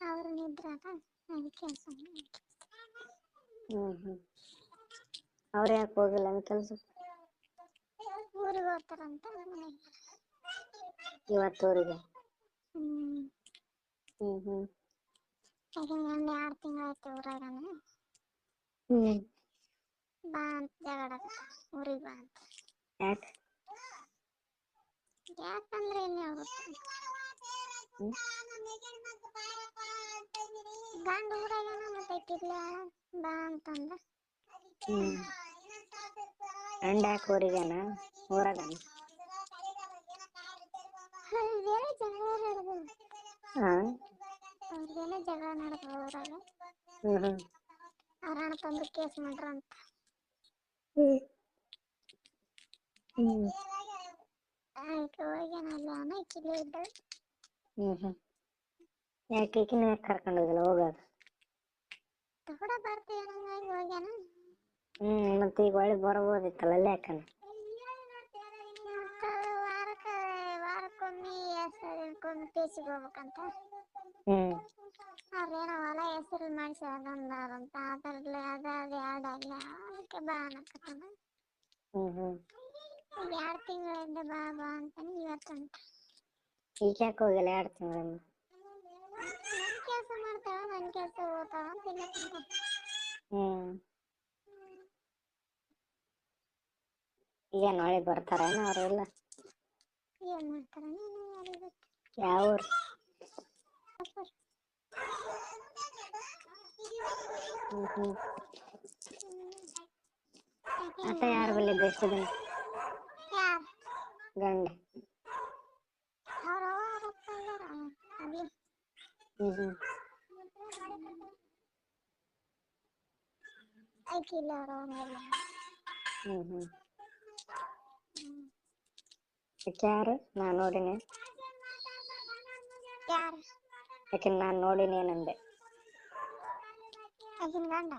ಅವ್ರು ನಿದ್ರಾಗ ಅದಕ್ಕೆ ಸುಮ್ಮನೆ ಹ್ಮ್ ಹ್ಮ್. ಅವ್ರು ಯಾಕೆ ಹೋಗಿಲ್ಲ ಕೆಲಸ ಕೆಲ್ಸಕ್ಕೆ ಊರಿಗೆ ಹೋಗ್ತಾರಂತ ಮನೆಗೆ. ಇವತ್ತು ಊರಿಗೆ ಹ್ಮ್. ಹ್ಮ್ ಹ್ಮ್. ಈಗ ಒಂದು ಎರಡು ತಿಂಗಳಾಯ್ತು ಊರಾಗನ. ಹ್ಮ್. ಬಾ ಅಂತ ಜಗಳ ಊರಿಗೆ ಬಾ ಅಂತ. ಯಾಕೆ? ಯಾಕಂದ್ರೆ ಏನ್ ಹೇಳ್ಬೇಕು ಹ್ಮ್. ಗಂಡ ಊರಾಗನ ಮತ್ತೆ ಕಿರ್ಲ ಬಾ ಅಂತಂದ. ಹ್ಮ್. ಗಂಡ ಯಾಕೆ ಊರಿಗೇನ? ಊರಾಗನ? ಬೇರೆ ಜಗಳ ನಡೆದು ಹಾ. ಅವ್ರಿಗೇನೋ ಜಗಳ ನಡೆದು ಊರಾಗ ಹ್ಮ್. ಹ್ಮ್ ಅವ್ರ ಅಣ್ಣ ತಂದು ಕೇಸ್ ಮಾಡ್ರ ಅಂತ. ಹ್ಮ್. ಹ್ಮ್. ಆಯ್ತು ಹೋಗ್ಯಾನಲ್ಲ ಅವನ ಕಿಲ್ಲೇ ಇದ್ದ. ಹ್ಮ್ ಹ್ಮ್. ಯಾಕೆ ಈಕಿನ ಯಾಕೆ ಕರ್ಕೊಂಡು ಹೋಗಿಲ್ಲ ಹೋಗಾಗ ತಗೊಡ ಬರ್ತೀವಿ ಹೋಗ್ಯಾನ? ಹ್ಮ್ ಮತ್ತೆ ಈಗ ಒಳ್ಳೆ ಬರಬಹುದಿತ್ತಲ್ಲ ಅಲ್ಲೇ ಯಾಕನ ವಾರಕ್ಕ ವಾರಕ್ಕೊಮ್ಮೆ ಹೆಸರಿಕೊಮ್ಮೆ ಪೇಸಿಗೆ ಹೋಗ್ಬೇಕಂತ. ಹ್ಮ್. ಅವ್ರೇನೋ ಹೊಲ ಹೆಸರು ಮಾಡಿಸಿ ಅದೊಂದಂತ ಅದರಲ್ಲಿ ಅದಾದ ಎರಡು ಅಲ್ಲ ಅದಕ್ಕೆ ಬಾ ಅನ್ನಕತ್ತಾನ. ಹ್ಮ್ ಹ್ಮ್. ಎರಡು ತಿಂಗಳಿಂದ ಬಾ ಬಾ ಅಂತಾನೆ ಇವತ್ತಂತ. ಈಗ ಯಾಕೆ ಹೋಗಿಲ್ಲ ಎರಡು ತಿಂಗಳಿಂದ ನನ್ ಕೆಲಸ ಮಾಡ್ತಾಳ ನನ್ ಕೆಲಸ ಹೋಗ್ತಾಳ ಅಂತ ಇಲ್ಲ ಕುಂತಾನ. ಹ್ಮ್. ಈಗ ನಾಳೆ ಬರ್ತಾರೇನ ಅವರೆಲ್ಲ ಏನ್ ಮಾಡ್ತಾರ ನೀನು ಯಾರಿಗೆ ಗೊತ್ತು ಯಾವ ಊರು ಅಪ್ಪರ್. ಹ್ಮ್ ಹ್ಮ್. ಯಾಕೆ ಆತ ಯಾರ ಬಲ್ಲಿದ್ದ ಎಷ್ಟು ದಿನ? ಯಾರ್ ಗಂಡ. ಅವ್ರ ಅವ್ವ ಅವ್ರ ಅಪ್ಪ ಇದಾರ ಅಲ್ಲಿ ಹ್ಮ್ ಹ್ಮ್. ಇಲ್ಲ ಅವ್ರ ಅವನೆಲ್ಲ ಹ್ಮ್ ಯಾರು ನಾ ನೋಡಿನಿ ಯಾರು ಯಾಕೆ ನಾನ್ ನೋಡಿನಿ ಏನಂದೆ ಆಕಿನ್ ಗಂಡ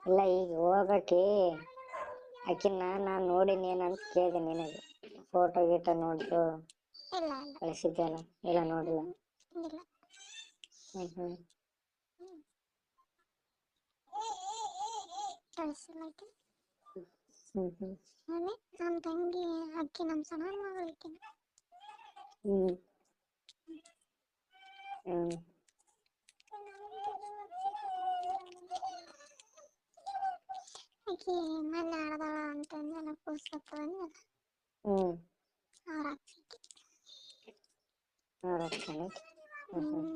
ಇಲ್ಲ ಈಗ ಹೋಗಕಿ ಆಕಿನ ನಾನು ನೋಡಿನಿ ಏನಂತ ಕೇಳಿದೆ ನಿನಗೆ ಫೋಟೋ ಗೀಟೋ ನೋಡ್ದು ಇಲ್ಲ ಇಲ್ಲ ಕಳಿಸಿದ್ದೆಲ್ಲ ಇಲ್ಲ ನೋಡಿಲ್ಲ ಇಲ್ಲ ಹ್ಮ್ ಹ್ಮ್ ಕಳಿಸಿಲ್ಲ ಆಕಿ ಹ್ಮ್ ಹ್ಮ್. ಅದೇ ನಮ್ಮ ತಂಗಿ ಅಕ್ಕಿ ನಮ್ಮ ಸಣ್ಣ ಮಗಳು ಆಕಿ ಹ್ಮ್. ಹ್ಮ್. ಆಕಿ ಮೊನ್ನೆ ಹಡ್ದಾಳ ಅಂತಂದೆಲ್ಲ ಕೂಸ್ಕೊತಂದೆಲ್ಲ ಹ್ಮ್. ಅವ್ರ ಅಕ್ಕಿ. ಅವ್ರ ಅಕ್ಕನ? ಹ್ಮ್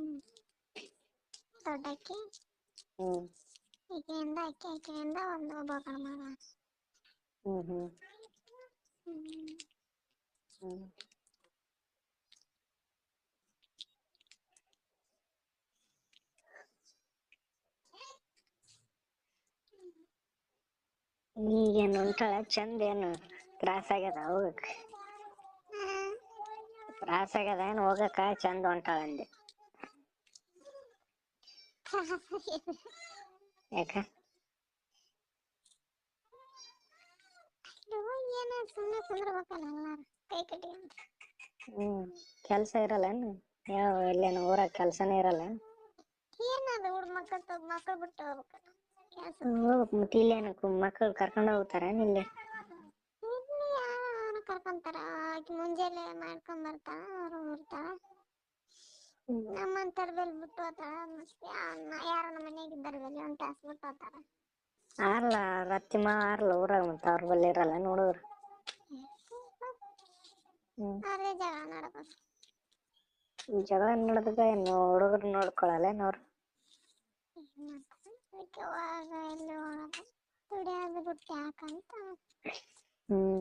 ಹ್ಮ್. ಹ್ಮ್ ದೊಡ್ಡಕ್ಕಿ ಹ್ಮ್ ಈಕೆಯಿಂದ ಅಕ್ಕಿ ಆಕೆಯಿಂದ ಒಂದು ಒಬ್ಬ ಗಂಡ ಮಗ ಹ್ಮ್ ಹ್ಮ್ ಹ್ಮ್ ಹ್ಮ್ ಈಗೇನು ಉಂಟಾಳ ಚಂದ ಏನು ತ್ರಾಸ ಆಗ್ಯದ ಹೋಗಕ್ ತ್ರಾಸ ಆಗ್ಯದ ಏನ್ ಹೋಗಕ್ಕ ಚಂದ ಹೊಂಟಾಳ ಅಂದೆ ಯಾಕ? ಏನ ಸುಮ್ಮನೆ ಕುಂದ್ರಬೇಕಲ್ಲ ಎಲ್ಲಾರು ಕೈ ಹ್ಮ್ ಕೆಲ್ಸ ಇರಲ್ಲೇನು ಯಾವ ಎಲ್ಲೇನು ಊರಾಗ ಕೆಲ್ಸನೇ ಇರಲ್ಲ? ಏನದು ಹುಡ್ ಮಕ್ಕಳ ತ ಮಕ್ಕಳು ಬಿಟ್ಟು ಹೋಗ್ಬೇಕಲ್ಲ ಕೆಲ್ಸ. ಹೋಗ್ಬೇಕು ಮತ್ತೆ ಇಲ್ಲೇನಕ್ ಮಕ್ಕಳು ಕರ್ಕೊಂಡು ಹೋಗ್ತಾರ ನಿಲ್ಲೇ ಇಲ್ಲಿ? ಕರ್ಕೊಂತಾರ ಆಕಿ ಮುಂಜಾನೆ ಮಾಡ್ಕೊಂಡ್ ಬರ್ತಾಳ ಅವ್ರು ಇರ್ತಾಳ ನಮ್ಮಂತರ ಬೆಲ್ ಬಿಟ್ಟು ಹೋತಾಳ ಮತ್ತೆ ಯಾರು ನಮ್ಮ ಮನೆಗೆ ಬಲಿ ಒಂದ್ ತಾಸ್ ಬಿಟ್ಟು ಹೋತಾಳ ಆರ್ಲ ರತ್ತಿಮ ಆರ್ಲ ಊರಾಗ ಮತ್ತ ಅವ್ರ ಬಲ್ಲಿ ಇರಲ್ಲ ನೋಡೋರು. ಹ್ಮ್. ಅದೇ ಜಗಳ ನಡದ ಜಗಳ ನಡದದ ಏನು ಹುಡುಗರು ನೋಡ್ಕೊಳಲ್ಲ ಅವ್ರು? ಹೋಗ ಎಲ್ಲಿ ಹೋಗದ? ದುಡಿಯೋದು ಬಿಟ್ಟು ಯಾಕಂತ ಹ್ಮ್.